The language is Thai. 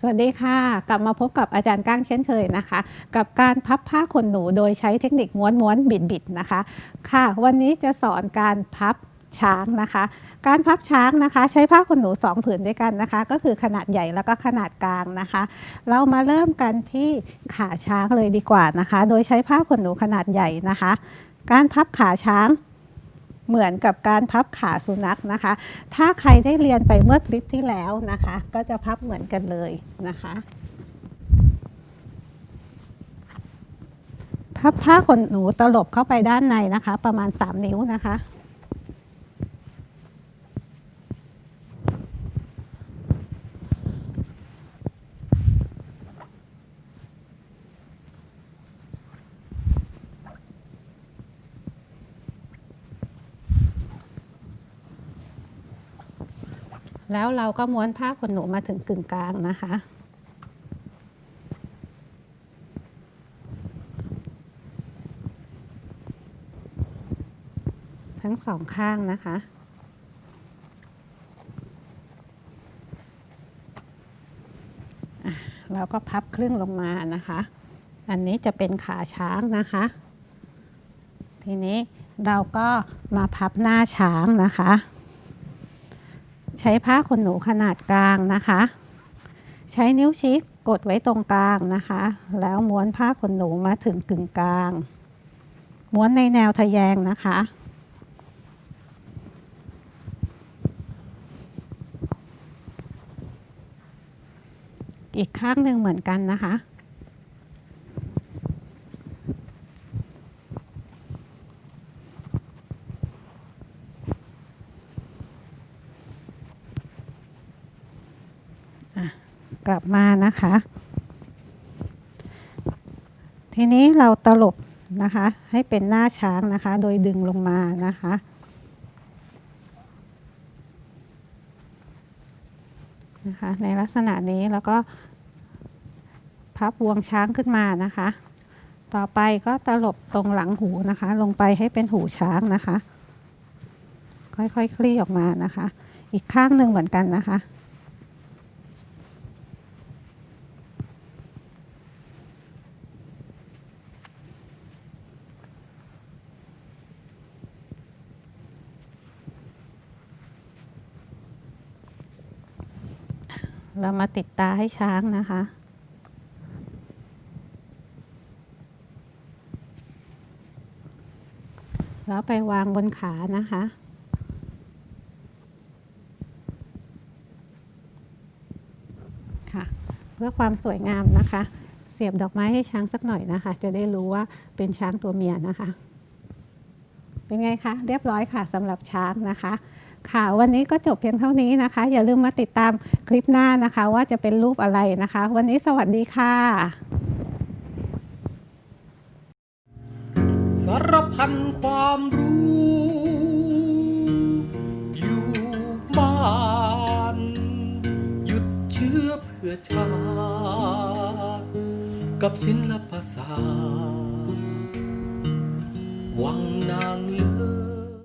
สวัสดีค่ะ กลับมาพบกับอาจารย์ก้างเช่นเคยนะคะ กับการพับผ้าขนหนูโดยใช้เทคนิคม้วนม้วนบิดบิดๆนะคะ ค่ะ วันนี้จะสอนการพับช้างนะคะ การพับช้างนะคะ ใช้ผ้าขนหนูสองผืนด้วยกันนะคะ ก็คือขนาดใหญ่แล้วก็ขนาดกลางนะคะ เรามาเริ่มกันที่ขาช้างเลยดีกว่านะคะ โดยใช้ผ้าขนหนูขนาดใหญ่นะคะ การพับขาช้าง เหมือนกับการพับขาสุนัขนะคะ ถ้าใครได้เรียนไปเมื่อคลิปที่แล้วนะคะ ก็จะพับเหมือนกันเลยนะคะ พับผ้าขนหนูตลบเข้าไปด้านในนะคะ ประมาณ 3 นิ้วนะคะ แล้วเราก็ม้วนผ้าขนหนูมาถึงกึ่งกลางนะคะ ทั้งสองข้างนะคะ เราก็พับครึ่งลงมานะคะ อันนี้จะเป็นขาช้างนะคะ ทีนี้เราก็มาพับหน้าช้างนะคะ ใช้ผ้าขนหนูขนาดกลางนะคะ ใช้นิ้วชี้กดไว้ตรงกลางนะคะ แล้วม้วนผ้าขนหนูมาถึงกึ่งกลาง ม้วนในแนวทะแยงนะคะอีกข้างหนึ่งเหมือนกันนะคะ กลับมานะคะ ทีนี้เราตลบนะคะ ให้เป็นหน้าช้างนะคะ โดยดึงลงมานะคะ นะคะ ในลักษณะนี้แล้วก็ พับวงช้างขึ้นมานะคะ ต่อไปก็ตลบตรงหลังหูนะคะ ลงไปให้เป็นหูช้างนะคะ ค่อยๆคคลี่ออกมานะคะ อีกข้างหนึ่งเหมือนกันนะคะ เรามาติดตาให้ช้างนะคะ แล้วไปวางบนขานะคะ ค่ะ เพื่อความสวยงามนะคะ เสียบดอกไม้ให้ช้างสักหน่อยนะคะ จะได้รู้ว่าเป็นช้างตัวเมียนะคะ เป็นไงคะ เรียบร้อยค่ะสำหรับช้างนะคะ ค่ะ วันนี้ก็จบเพียงเท่านี้นะคะ อย่าลืมมาติดตามคลิปหน้านะคะ ว่าจะเป็นรูปอะไรนะคะ วันนี้สวัสดีค่ะ สารพันความรู้ อยู่บ้าน หยุดเชื้อเพื่อชาติกับศิลปศาสตร์วังนางเลือ